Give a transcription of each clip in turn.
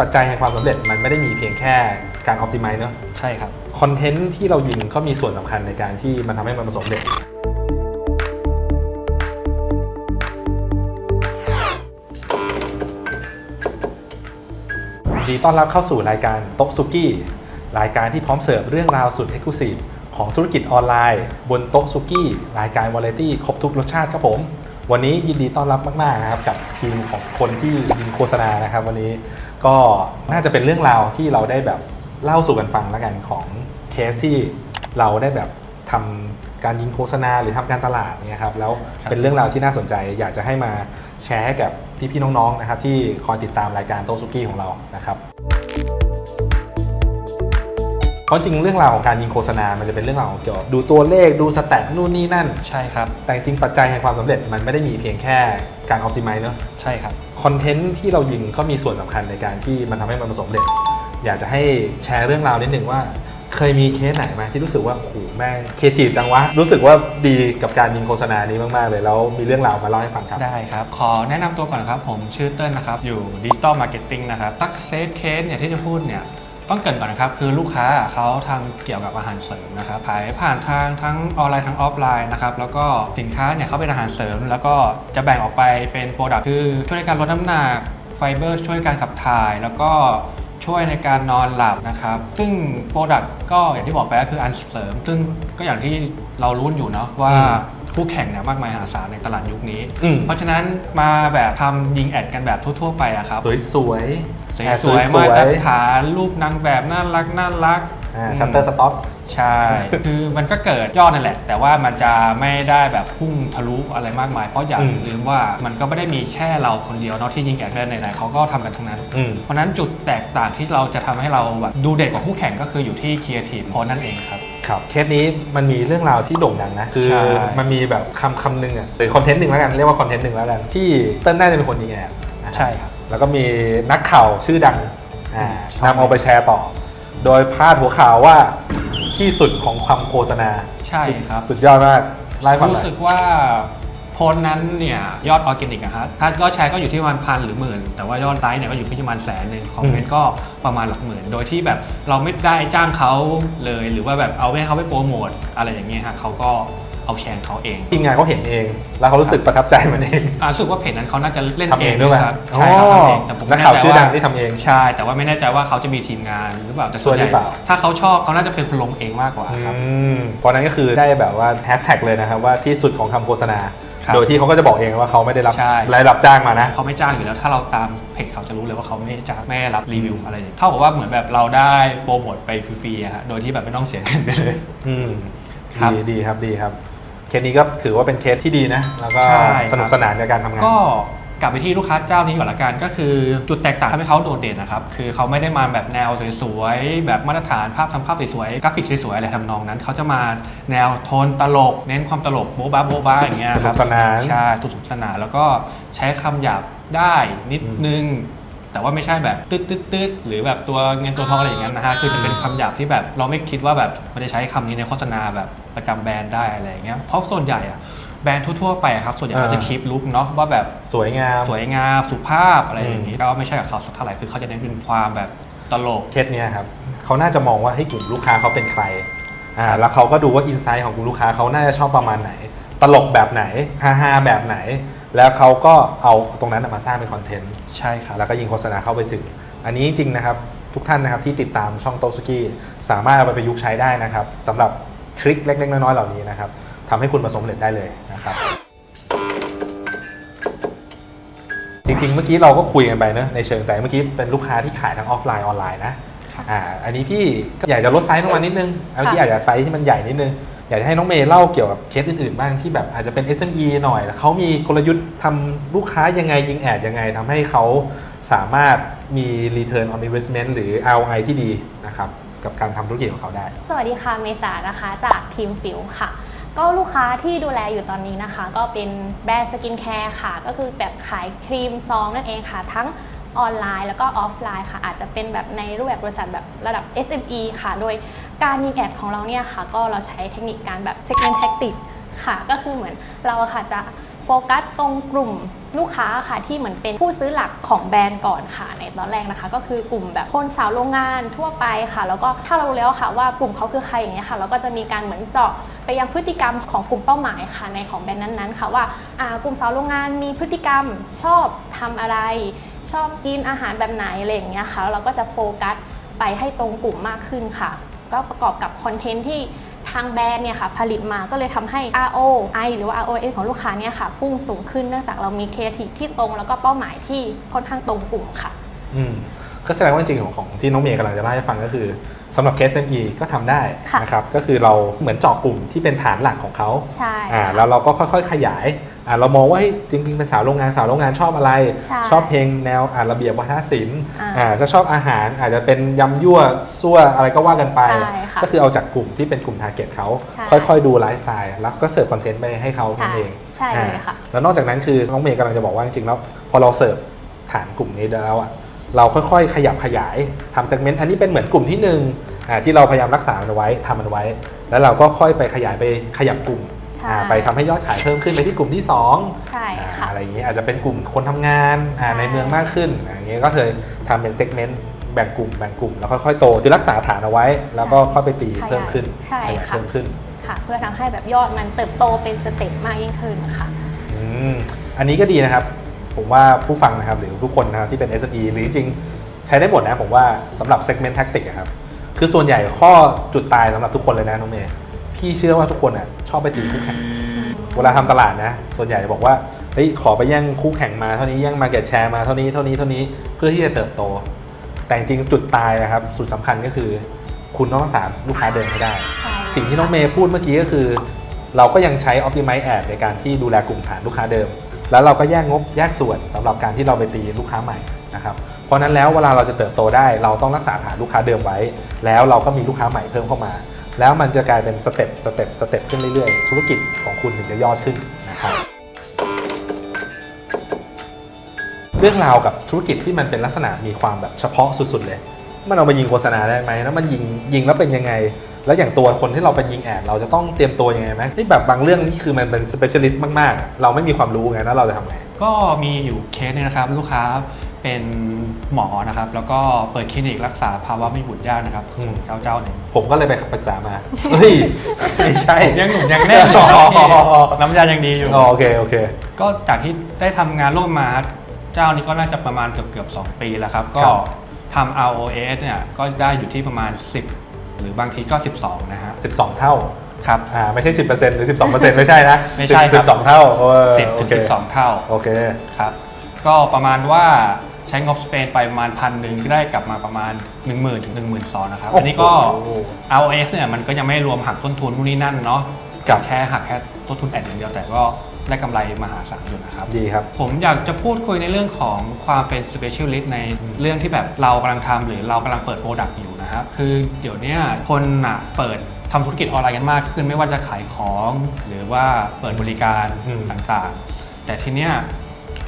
ปัจจัยแห่งความสำเร็จมันไม่ได้มีเพียงแค่การ o p t i m i z e เนอะใช่ครับ คอนเทนต์ที่เรายิงก็มีส่วนสำคัญในการที่มันทำให้มันประสบความสำเร็จ ยินดีต้อนรับเข้าสู่รายการโต๊ะซุกี้ รายการที่พร้อมเสิร์ฟเรื่องราวสุดเอกลุศิของธุรกิจออนไลน์ บนโต๊ะซุกี้ รายการวาไรตี้ครบทุกรสชาติครับผม วันนี้ยินดีต้อนรับมากๆนะครับกับทีมของคนที่ยิงโฆษณานะครับ วันนี้ก็น่าจะเป็นเรื่องราวที่เราได้แบบเล่าสู่กันฟังแล้วกันของเคสที่เราได้แบบทำการยิงโฆษณาหรือทำการตลาดเนี่ยครับแล้วเป็นเรื่องราวที่น่าสนใจ อยากจะให้มาแชร์ให้กับพี่ๆน้องๆนะครับที่คอยติดตามรายการโต๊ะซุกี้ของเรานะครับ ราะจริงเรื่องราวของการยิงโฆษณา มันจะเป็นเรื่องราวของเกี่ยวกับดูตัวเลขดูสแตทนู่นนี่นั่น ใช่ครับ แต่จริงปัจจัยแห่งความสำเร็จมันไม่ได้มีเพียงแค่การ o p t i m i z e เนอะใช่ครับคอนเทนต์ที่เรายิงก็มีส่วนสำคัญในการที่มันทำให้มันประสบความสำเร็จ อยากจะให้แชร์เรื่องราวนิดนึงว่า เคยมีเคสไหนไหมที่รู้สึกว่าโอ้โหแม่งเคทีฟจังวะรู้สึกว่าดีกับการยิงโฆษณานี้มากๆเลยแล้วมีเรื่องราวมาเล่าให้ฟังครับได้ครับ ขอแนะนำตัวก่อนครับผมชื่อเติ้ลนะครับอยู่ดิจิ t a ลมาร์เก็ตติ้งนะครับตักเซสเคสเนี่ยที่จะพูดเนี่ย ต้องเกรินก่อนนะครับ คือลูกค้าเขาทำเกี่ยวกับอาหารเสริมนะครับขายผ่านทางทั้งออนไลน์ทั้งออฟไลน์นะครับแล้วก็สินค้าเนี่ยเขาเป็นอาหารเสริม แล้วก็จะแบ่งออกไปเป็นโปรดักต์คือช่วยในการลดน้ำหนักไฟเบอร์ช่วยการขับถ่าย แล้วก็ช่วยในการนอนหลับนะครับ ซึ่งโปรดักต์ก็อย่างที่บอกไปก็คืออันเสริม ซึ่งก็อย่างที่เรารู้อยู่เนาะว่าอืมคู่แข่งเนี่ยมากมายมหาศาลในตลาดยุคนี้อืมเพราะฉะนั้นมาแบบทำยิงแอดกันแบบทั่ว ๆ ไปอะครับ สวยๆ สวยแอดสวยสมาวยตรๆฐานรูปนางแบบน่ารักน่ารักอ่าชัตเตอร์สต็อปใช่ คือมันก็เกิดยอดนั่นแหละ แต่ว่ามันจะไม่ได้แบบพุ่งทะลุอะไรมากมาย เพราะอย่าอืมลืมว่ามันก็ไม่ได้มีแค่เราคนเดียวเนาะที่ยิงแอดได้ไหนๆเขาก็ทำกันทั้งนั้นอืมเพราะฉะนั้นจุดแตกต่างที่เราจะทำให้เราแบบดูเด่นกว่าคู่แข่งก็คืออยู่ที่ครีเอทีฟโพนั่นเองครับครับเคสนี้มันมีเรื่องราวที่โด่งดังนะ คือใช่มันมีแบบคำคำหนึ่งอะหรือคอนเทนต์หนึ่งแล้วกันเรียกว่าคอนเทนต์หนึ่งแล้วกันที่เติ้ลน่าจะเป็นคนยิงแอดนะใช่ครับ แล้วก็มีนักข่าวชื่อดังอ่าใช่นำเอาไปแชร์ต่อ โดยพาดหัวข่าวว่าที่สุดของความโฆษณาใช่สุดครับ สุดยอดมากไล่าให้ฟังหน่รู้อย สึกว่าโพสต์นั้นเนี่ยยอดออร์แกนิกอะครับถ้ายอดแชร์ก็อยู่ที่ประมาณพันหรือหมื่น แต่ว่ายอดไลค์เนี่ยก็อยู่ที่ประมาณแสนหนึ่งคอมเมนต์ก็ประมาณหลักหมื่น โดยที่แบบเราไม่ได้จ้างเขาเลย หรือว่าแบบเอาให้เขาไปโปรโมทอะไรอย่างเงี้ยฮะเขาก็ เอาแชร์เขาเองทีมงานเขาเห็นเอง แล้วเขารู้สึกประทับใจมันเองอ่ารู้สึกว่าเพจนั้นเขาน่าจะเล่นทำเองด้วยไหมครับใช่ครับทำเองแต่ผมนักไม่ข่าวแน่ใจชื่อดังว่าที่ทำเอง ใช่แต่ว่าไม่แน่ใจว่าเขาจะมีทีมงานหรือเปล่าแต่ส่วนใหช่วยหรืญ่อเปล่า ถ้าเขาชอบเขาน่าจะเป็นคนลงเองมากกว่าครับ อืมเพราะนั้นก็คือได้แบบว่าแฮชแท็กเลยนะครับว่าที่สุดของคำโฆษณา ครับโดยที่เขาก็จะบอกเองว่าเขาไม่ได้รับใช่ รายรับจ้างมานะ เขาไม่จ้างอยู่แล้วถ้าเราตามเพจเขาจะรู้เลยว่าเขาไม่จ้างไม่รับรีวิวอะไรอย่างเงี้ยเท่ากับว่าเหมือนแบบเราได้โปรโมทไปฟรีๆอะฮะโดยที่แบบไม่ต้องเสียเงินไปเลย อืมครับ ดีดีครับดีครับ เคสนี้ก็ถือว่าเป็นเคสที่ดีนะ แล้วก็ใช่ครับ สนุกสนานในการทำงาน ก็กลับไปที่ลูกค้าเจ้านี้ก่อนละกันก็คือจุดแตกต่างทำให้เขาโดดเด่นนะครับคือเขาไม่ได้มาแบบแนวสวยๆแบบมาตรฐานภาพทำภาพสวยๆกราฟิกสวยๆอะไรทำนองนั้น เขาจะมาแนวโทนตลก เน้นความตลกโบ๊ะบ้าโบ๊ะบ้าอย่างเงี้ยสคนุรักบสนาน ใช่สนุกสนานแล้วก็ใช้คำหยาบได้นิดนึง แต่ว่าไม่ใช่แบบตืดตืดตืดหรือแบบตัวเงินตัวทองอะไรอย่างเงี้ยนะฮะคือจะเป็นคำหยาบที่แบบเราไม่คิดว่าแบบมันจะใช้คำนี้ในโฆษณาแบบประจำแบรนด์ได้อะไรอย่างเงี้ยเพราะส่วนใหญ่อะแบรนด์ทั่วๆไปอะครับส่วนใหญ่เขาจะคีปลุกเนาะว่าแบบสวยงาม สวยงามสุภาพอะไรอย่างนี้ก็ไม่ใช่กับเขาสักเท่าไหร่คือเขาจะเน้นเป็นความแบบตลก เคสเนี้ยครับเขาน่าจะมองว่าให้ยกลุ่มลูกค้าเขาเป็นใครอ่าครับแล้วเขาก็ดูว่าอินไซต์ของกลุ่มลูกค้าเขาน่าจะชอบประมาณไหน ตลกแบบไหนฮาฮาๆแบบไหน แล้วเขาก็เอาตรงนั้นนะมาสร้างเป็นคอนเทนต์ใช่ครับแล้วก็ยิงโฆษณาเข้าไปถึง อันนี้จริงๆนะครับทุกท่านนะครับที่ติดตามช่องโตสุกี้สามารถเอาไปประยุกต์ใช้ได้นะครับสำหรับทริคเล็ก ๆ น้อยๆเหล่านี้นะครับทำให้คุณประสบความสำเร็จได้เลยนะครับ จริงๆ เมื่อกี้เราก็คุยกันไปเนอะในเชิงแต่เมื่อกี้เป็นลูกค้าที่ขายทั้งออฟไลน์ออนไลน์นะครับอ่าอันนี้พี่ก็อยากจะลดไซส์ลงมานิดนึงเมื่อกี้อาจจะไซส์ที่มันใหญ่นิดนึง อยากจะให้น้องเมย์เล่าเกี่ยวกับเคสอื่นๆบ้างที่แบบอาจจะเป็น SME หน่อยแล้วเขามีกลยุทธ์ทำลูกค้ายังไงยิงแอดยังไงทำให้เขาสามารถมี return on investment หรือ ROI ที่ดีนะครับกับการทำธุรกิจของเขาได้ สวัสดีค่ะเมษานะคะจากทีมฟิวค่ะ ก็ลูกค้าที่ดูแลอยู่ตอนนี้นะคะ ก็เป็นแบรนด์สกินแคร์ค่ะ ก็คือแบบขายครีมซองนั่นเองค่ะ ทั้งออนไลน์แล้วก็ออฟไลน์ค่ะ อาจจะเป็นแบบในรูปแบบบริษัทแบบระดับ SME ค่ะ โดยการยิงแอดของเราเนี่ยค่ะ ก็เราใช้เทคนิคการแบบ segment tactic ค่ะ ก็คือเหมือนเราค่ะจะโฟกัสตรงกลุ่มลูกค้าค่ะที่เหมือนเป็นผู้ซื้อหลักของแบรนด์ก่อนค่ะ ในตอนแรกนะคะ ก็คือกลุ่มแบบคนสาวโรงงานทั่วไปค่ะ แล้วก็ถ้าเรารู้แล้วค่ะว่ากลุ่มเขาคือใครอย่างเงี้ยค่ะ เราก็จะมีการเหมือนเจาะไปยังพฤติกรรมของกลุ่มเป้าหมายค่ะในของแบรนด์นั้นๆ ค่ะว่าอากลุ่มสาวโรงงานมีพฤติกรรมชอบทำอะไร ชอบกินอาหารแบบไหนอะไรอย่างเงี้ยค่ะเราก็จะโฟกัสไปให้ตรงกลุ่มมากขึ้นค่ะ ก็ประกอบกับคอนเทนต์ที่ทางแบรนด์เนี่ยค่ะผลิตมาก็เลยทำให้ ROI หรือว่า ROS ของลูกค้าเนี่ยค่ะพุ่งสูงขึ้นเนื่องจากเรามี Creative ที่ตรงแล้วก็เป้าหมายที่ค่อนข้างตรงกลุ่มค่ะ อืมก็แสดงว่าจริงๆของของที่น้องเมย์กำลังจะเล่าให้ฟังก็คือสำหรับ KSME ก็ทำได้ค่ะนะครับก็คือเราเหมือนเจาะกลุ่มที่เป็นฐานหลักของเขาใช่อ่าค่ะแล้วเราก็ค่อยๆ ขยาย อ่าเรามองว่าเฮ้ยจริงๆเป็นสาวโรงงานสาวโรงงานชอบอะไร ใช่ชอบเพลงแนวอ่าระเบียบวัฒนศิลป์อ่าอ่าจะชอบอาหารอาจจะเป็นยำยั่วซั่วอะไรก็ว่ากันไป ใช่ค่ะก็คือเอาจากกลุ่มที่เป็นกลุ่มทาร์เก็ตเขาใช่ค่อยๆดูไลฟ์สไตล์แล้วก็เสิร์ฟคอนเทนต์ไปให้เขานั่นเองใช่เลยค่ะ อ่าแล้วนอกจากนั้นคือน้องเมย์กำลังจะบอกว่าจริงๆแล้วพอเราเสิร์ฟฐานกลุ่มนี้แล้วอะเราค่อยๆ ขยับขยายทำเซกเมนต์อันนี้เป็นเหมือนกลุ่มที่หนึ่งอ่าที่เราพยายามรักษามันไว้ทำมันไว้ แล้วเราก็ค่อยไปขยายไปขยับกลุ่มใช่อ่าไปทำให้ยอดขายเพิ่มขึ้นไปที่กลุ่มที่ 2 ใช่ค่ะอะไรอย่างนี้อาจจะเป็นกลุ่มคนทำงานอ่าใช่ในเมืองมากขึ้นอ่าอย่างนี้ก็เคยทำเป็นเซกเมนต์แบ่งกลุ่มแบ่งกลุ่มแล้วค่อยๆโตคือรักษาฐานเอาไว้ แล้วก็ค่อยไปตีเพิ่มขึ้นใช่ขยายค่ะเพิ่มขึ้นค่ะ เพื่อทำให้แบบยอดมันเติบโตเป็นสเต็ปมากยิ่งขึ้นค่ะอืมอันนี้ก็ดีนะครับ ผมว่าผู้ฟังนะครับหรือทุกคนนะครับที่เป็น SME หรือจริงๆใช้ได้หมดนะผมว่าสำหรับ segment tactic อะครับคือส่วนใหญ่ข้อจุดตายสำหรับทุกคนเลยนะน้องเมย์ พี่เชื่อว่าทุกคนอะชอบไปตีคู่แข่ง เวลาทำตลาดนะ ส่วนใหญ่จะบอกว่าเฮ้ยขอไปแย่งคู่แข่งมาเท่านี้แย่งมาเก็ตแชร์มาเท่านี้เท่านี้เท่านี้เพื่อที่จะเติบโต แต่จริงๆจุดตายนะครับสุดสำคัญก็คือ คุณต้องรักษาลูกค้าเดิมให้ได้ใช่สิ่งที่น้องเมย์พูดเมื่อกี้ก็คือ เราก็ยังใช้ Optimize Ad ในการที่ดูแลกลุ่มฐานลูกค้าเดิม แล้วเราก็แยกงบแยกส่วนสำหรับการที่เราไปตีลูกค้าใหม่นะครับเพราะฉะนั้นแล้วเวลาเราจะเติบโตได้ เราต้องรักษาฐานลูกค้าเดิมไว้ แล้วเราก็มีลูกค้าใหม่เพิ่มเข้ามา แล้วมันจะกลายเป็นสเต็ปสเต็ปสเต็ปขึ้นเรื่อยๆ ธุรกิจของคุณถึงจะยอดขึ้นนะครับเรื่องราวกับธุรกิจที่มันเป็นลักษณะมีความแบบเฉพาะสุดๆเลย มันเอาไปยิงโฆษณาได้ไหมแล้วมันยิงยิงแล้วเป็นยังไง แล้วอย่างตัวคนที่เราเป็นยิงแอดเราจะต้องเตรียมตัวยังไงไหมที่แบบบางเรื่องนี่คือมันเป็น specialist มากๆ เราไม่มีความรู้ไงแล้วเราจะทำไงก็มีอยู่เคสนึงนะครับลูกค้า เป็นหมอนะครับ แล้วก็เปิดคลินิกรักษาภาวะไม่บุตรยากนะครับอืม เจ้าเจ้าหนึ่งผมก็เลยไปปรึกษามา เฮ้ย ไม่ใช่ยังหนุ่มยังแน่นอยู่ครับพี่น้ำยายังดีอยู่ อ๋อโอเค โอเค ก็จากที่ได้ทำงานร่วมมาเจ้านี้ก็น่าจะประมาณเกือบเกือบ2ปีแล้วครับ ก็ครับ ทำ ROS เนี่ยก็ได้อยู่ที่ประมาณ 10 หรือบางทีก็ 12 นะฮะ12 เท่า ครับ อ่า ไม่ใช่ 10%หรือ 12%ไม่ใช่นะไม่ใช่ครับ12เท่าเออ10ถึงโอเค12 เท่า โอเค ครับ ก็ประมาณว่าใช้งบสเปนไปประมาณพันหนึ่งได้กลับมาประมาณ 1 0,000ถึง1 2 0 0 0นะครับโอ้โหอันนี้ก็ ROS เนี่ยมันก็ยังไม่รวมหักต้นทุนนู่นนี่นั่นเนาะครับแค่หักแค่ต้นทุนแอดอย่างเดียวแต่ก็ได้กำไรมหาศาลอยู่นะครับ ดีครับ ผมอยากจะพูดคุยในเรื่องของความเป็น specialist ในเรื่องที่แบบเรากำลังทำหรือเรากำลังเปิดโปรดักต์อยู่นะครับคือเดี๋ยวเนี้ยคนอะเปิดทำธุรกิจออนไลน์กันมากขึ้นไม่ว่าจะขายของ หรือว่าเปิดบริการอืมต่างๆ แต่ทีเนี้ย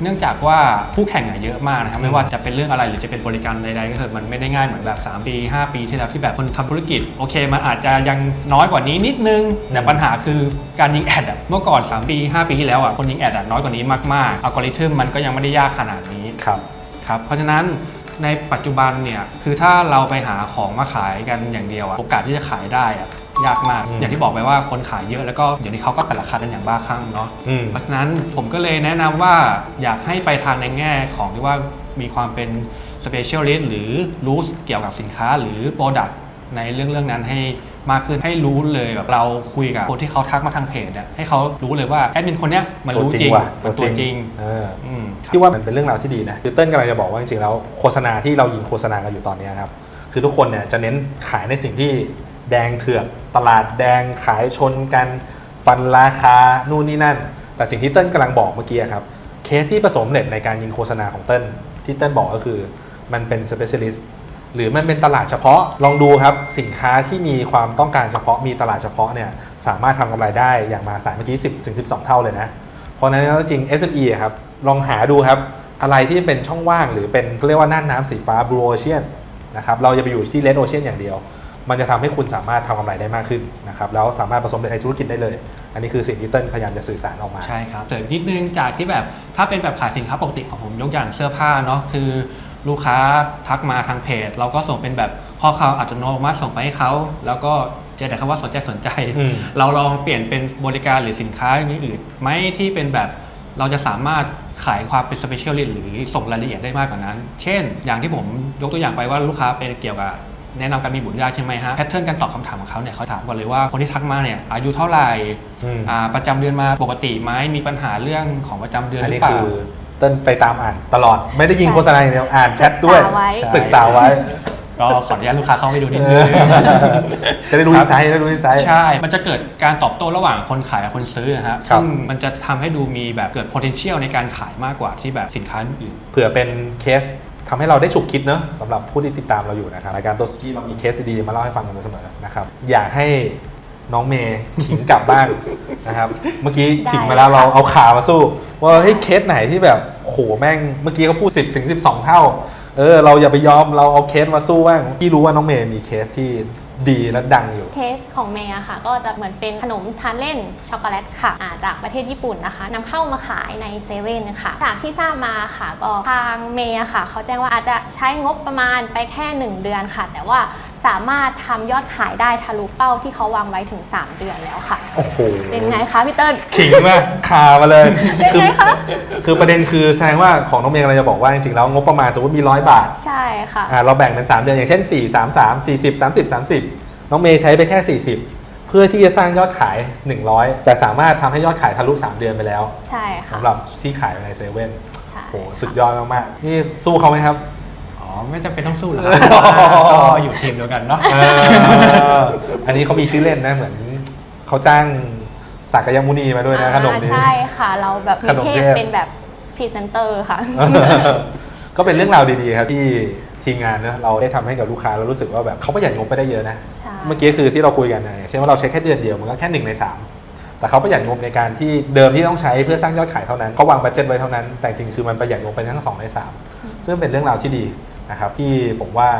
เนื่องจากว่าผู้แข่งอะเยอะมากนะครับอืมไม่ว่าจะเป็นเรื่องอะไรหรือจะเป็นบริการใดๆก็เถอะมันไม่ได้ง่ายเหมือนแบบ3ปี5 ปีที่แล้วที่แบบคนทำธุรกิจโอเค มันอาจจะยังน้อยกว่านี้นิดนึง แต่ปัญหาคือการยิงแอดอะเมื่อก่อน 3 ปี 5 ปีที่แล้วอะคนยิงแอดอะน้อยกว่านี้มากๆอัลกอริทึมมันก็ยังไม่ได้ยากขนาดนี้ครับ ครับเพราะฉะนั้นในปัจจุบันเนี่ยคือถ้าเราไปหาของมาขายกันอย่างเดียวอะโอกาสที่จะขายได้อะ ยากมาก อืมอย่างที่บอกไปว่าคนขายเยอะแล้วก็เดี๋ยวนี้เขาก็แต่ราคากันอย่างบ้าคลั่งเนาะอืม เพราะฉะนั้นผมก็เลยแนะนำว่าอยากให้ไปทางในแง่ของที่ว่ามีความเป็น specialist หรือรู้เกี่ยวกับสินค้าหรือ product ในเรื่องเรื่องนั้นให้มากขึ้นให้รู้เลยแบบเราคุยกับคนที่เขาทักมาทางเพจเนี่ยให้เขารู้เลยว่าแอดมินคนเนี้ยมันรู้จริงว่ะมันตัวจริงเอออืมพี่ว่ามันเป็นเรื่องราวที่ดีนะคือเติ้ลกำลังจะบอกว่าจริงๆแล้วโฆษณาที่เรายิงโฆษณากันอยู่ตอนนี้ครับคือทุกคนเนี่ยจะเน้นขายในสิ่งที่ แดงเถือกตลาดแดงขายชนกันฟันราคานู่นนี่นั่น แต่สิ่งที่เติ้ลกำลังบอกเมื่อกี้ครับเคสที่ประสบเร็จในการยิงโฆษณาของเติ้ลที่เติ้ลบอกก็คือมันเป็น specialist หรือมันเป็นตลาดเฉพาะลองดูครับสินค้าที่มีความต้องการเฉพาะมีตลาดเฉพาะเนี่ยสามารถทำกำไรได้อย่างมาศาลเมื่อกี้ 10ถึง12 เท่าเลยนะ เพราะนั้นแล้วจริง SME อะครับลองหาดูครับอะไรที่เป็นช่องว่างหรือเป็นเขาเรียกว่าน่านน้ำสีฟ้า blue ocean นะครับเราจะไปอยู่ที่ red ocean อย่างเดียว มันจะทำให้คุณสามารถทำกำไรได้มากขึ้นนะครับแล้วสามารถผสมในธุรกิจได้เลย อันนี้คือสิ่งที่เติ้ลพยายามจะสื่อสารออกมาใช่ครับเสริมนิดนึงจากที่แบบถ้าเป็นแบบขายสินค้าปกติของผมยกอย่างเสื้อผ้าเนาะคือลูกค้าทักมาทางเพจ เราก็ส่งเป็นแบบข้อความอัตโนมัติส่งไปให้เขาแล้วก็เจอแต่คำว่าสนใจสนใจอืมเราลองเปลี่ยนเป็นบริการหรือสินค้าอย่างอื่นไหมที่เป็นแบบเราจะสามารถขายความเป็นสเปเชียลหรือส่งรายละเอียดได้มากกว่านั้น เช่น อย่างที่ผมยกตัวอย่างไปว่าลูกค้าเป็นเกี่ยวกับ แนะนำการมีบุตรยากใช่ไหมฮะแพทเทิร์นการตอบคำถามของเขาเนี่ยเขาถามก่อนเลยว่าคนที่ทักมาเนี่ยอายุเท่าไหร่อืม อ่าประจำเดือนมาปกติไหมมีปัญหาเรื่องของประจำเดือนอันหรืนี้อเปล่า คือเติ้ลไปตามอ่านตลอดไม่ได้ยิงโฆษณาอย่างเดียวอ่านแชทด้วยศึกษาไว้ ศึกษาไว้ ก็ขออนุญาตลูกค้าเข้าไปดูนิดนึง จะได้รู้อินไซต์ได้รู้อินไซต์ ใช่ มันจะเกิดการตอบโต้ระหว่างคนขายกับคนซื้อนะฮะครับ ซึ่งมันจะทำให้ดูมีแบบเกิด potential ในการขายมากกว่าที่แบบสินค้าอื่น เผื่อเป็นเคส ทำให้เราได้ฉุกคิดเนอะสำหรับผู้ที่ติดตามเราอยู่นะครับรายการโตสกี้เรามีเคสดีๆมาเล่าให้ฟังกันเสมอนะครับอยากให้น้องเมย์ขิงกลับบ้างนะครับ เมื่อกี้ได้ขิงมาแล้วค่ะเราเอาขามาสู้ ว่าเฮ้ยเคสไหนที่แบบโหแม่งเมื่อกี้เขาพูด 10ถึง12 เท่า เออ เราอย่าไปยอมเราเอาเคสมาสู้บ้างพี่รู้ว่าน้องเมย์มีเคสที่ ดีและดังอยู่เคสของเมย์อะค่ะ ก็จะเหมือนเป็นขนมทานเล่นช็อกโกแลตค่ะอ่าจากประเทศญี่ปุ่นนะคะนำเข้ามาขายในเซเว่นค่ะจากที่ทราบมาค่ะก็ทางเมย์อะค่ะ เขาแจ้งว่าอาจจะใช้งบประมาณไปแค่ 1 เดือนค่ะ แต่ว่า สามารถทำยอดขายได้ทะลุเป้าที่เขาวางไว้ถึง 3 เดือนแล้วค่ะ โอ้โหเป็นไงคะพี่เติ้ล ขิงมากคามาเลยเป็นไงคะคือประเด็นคือแสดงว่าของน้องเมย์กำลังจะบอกว่าจริงๆแล้วงบประมาณสมมติมีร้อยบาทใช่ค่ะ อ่าเราแบ่งเป็น 3 เดือนอย่างเช่น 4 3 3 40 30 30 น้องเมย์ใช้ไปแค่ 40 เพื่อที่จะสร้างยอดขาย 100 แต่สามารถทำให้ยอดขายทะลุ 3 เดือนไปแล้วใช่ค่ะสำหรับที่ขายในเซเว่นใช่โหสุดยอดมากๆนี่สู้เขาไหมครับๆอ๋อ ไม่จำเป็นต้องสู้หรอกครับก็อยู่ทีมเดียวกันเนาะ เอออันนี้เขามีชื่อเล่นนะเหมือนเขาจ้างสักยมุนีมาด้วยนะขนมนี้ อ่าใช่ค่ะ เราแบบมีขนมเทเทพ พเป็นแบบพรีเซนเตอร์ค่ะก็เป็นเรื่องราวดีๆครับที่ทีมงานนะเราได้ทำให้กับลูกค้าเรารู้สึกว่าแบบเขาประหยัดงบไปได้เยอะนะ ใช่ เมื่อกี้คือที่เราคุยกันนะอย่างเช่นว่าเราใช้แค่เดือนเดียวมันก็แค่หนึ่งในสามแต่เขาประหยัดงบในการที่เดิมที่ต้องใช้เพื่อสร้างยอดขายเท่านั้นเขาวางบัตเจ็ตไว้เท่านั้น แต่จริงๆคือมันประหยัดงบไปทั้งสองในสามซึ่งเป็นเรื่องราวที่ดี นะครับที่ผมว่า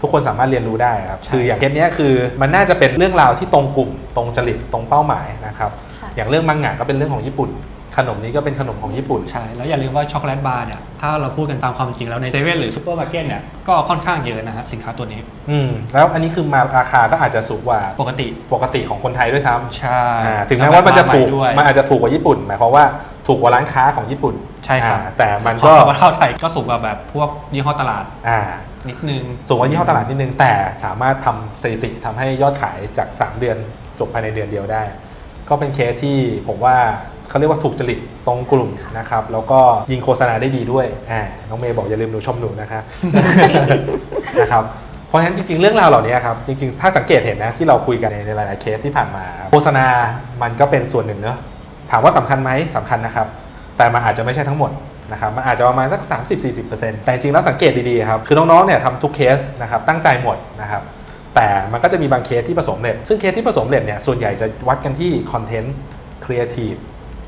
ทุกคนสามารถเรียนรู้ได้ครับใช่คืออย่างเคสเนี้ยคือมันน่าจะเป็นเรื่องราวที่ตรงกลุ่ม ตรงจริตตรงเป้าหมายนะครับค่ะอย่างเรื่องมังงะก็เป็นเรื่องของญี่ปุ่น ขนมนี้ก็เป็นขนมของญี่ปุ่นใช่แล้วอย่าลืมว่าช็อกโกแลตบาร์เนี่ยถ้าเราพูดกันตามความจริงแล้วในเซเว่นหรือซูเปอร์มาร์เก็ตเนี่ยก็ค่อนข้างเยอะนะฮะสินค้าตัวนี้ อืมแล้วอันนี้คือมาราคาก็อาจจะสูงกว่าปกติปกติของคนไทยด้วยซ้ำใช่อ่าถึงแม้ว่ามันจะถูกด้วยมันอาจจะถูกกว่าญี่ปุ่นหมายความว่า ถูกกว่าร้านค้าของญี่ปุ่นใช่ครับ อ่าแต่มันก็ก็ว่าเข้าไทยก็สูงกว่าแบบพวกยี่ห้อตลาดอ่านิดนึง สูงกว่ายี่ห้อตลาดนิดนึง แต่สามารถทำสถิติทำให้ยอดขายจาก 3 เดือนจบภายในเดือนเดียวได้ ก็เป็นเคสที่ผมว่าเขาเรียกว่าถูกจริตตรงกลุ่มนะครับแล้วก็ยิงโฆษณาได้ดีด้วยอ่าน้องเมย์บอกอย่าลืมดูชมหนูนะคะ นะครับเพราะฉะนั้นจริงๆ เรื่องราวเหล่านี้ครับจริงๆ ถ้าสังเกตเห็นนะที่เราคุยกันในในหลายๆเคสที่ผ่านมา โฆษณามันก็เป็นส่วนหนึ่งเนอะ ถามว่าสำคัญไหมสำคัญนะครับ แต่มันอาจจะไม่ใช่ทั้งหมดนะครับมันอาจจะประมาณสัก 30-40%แต่จริงแล้วสังเกตดีๆครับคือน้องๆเนี่ยทำทุกเคสนะครับตั้งใจหมดนะครับแต่มันก็จะมีบางเคสที่ประสบเร็จ ซึ่งเคสที่ประสบเร็จเนี่ยส่วนใหญ่จะวัดกันที่คอนเทนต์ครีเอทีฟ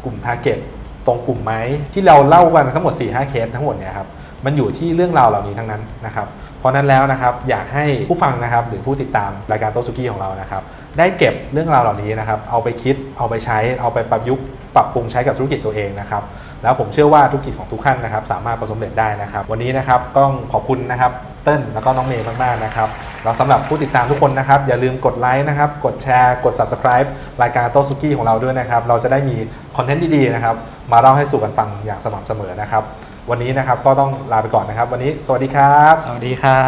กลุ่มทาร์เก็ตตรงกลุ่มไหมที่เราเล่ากันทั้งหมด 4-5 เคสทั้งหมดเนี่ยครับมันอยู่ที่เรื่องราวเหล่านี้ทั้งนั้นนะครับเพราะนั้นแล้วนะครับอยากให้ผู้ฟังนะครับหรือผู้ติดตามรายการโตสุกี้ของเรานะครับได้เก็บเรื่องราวเหล่านี้นะครับเอาไปคิดเอาไปใช้เอาไปปรับยุกต์ ปรับปรุงใช้กับธุรกิจตัวเองนะครับแล้วผมเชื่อว่าธุรกิจของทุกท่านนะครับ สามารถประสบความสำเร็จได้นะครับ วันนี้นะครับต้องขอบคุณนะครับเติ้ลแล้วก็น้องเมย์มากๆนะครับแล้วสำหรับผู้ติดตามทุกคนนะครับ อย่าลืมกดไลค์นะครับ กดแชร์ กด subscribe รายการโตสุกี้ของเราด้วยนะครับ เราจะได้มีคอนเทนต์ดีๆนะครับ มาเล่าให้สู่กันฟังอย่างสม่ำเสมอนะครับ วันนี้นะครับก็ต้องลาไปก่อนนะครับ วันนี้สวัสดีครับ สวัสดีครั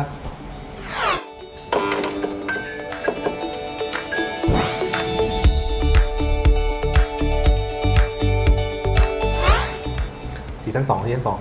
บ ซีซั่นสองซีซั่นสอง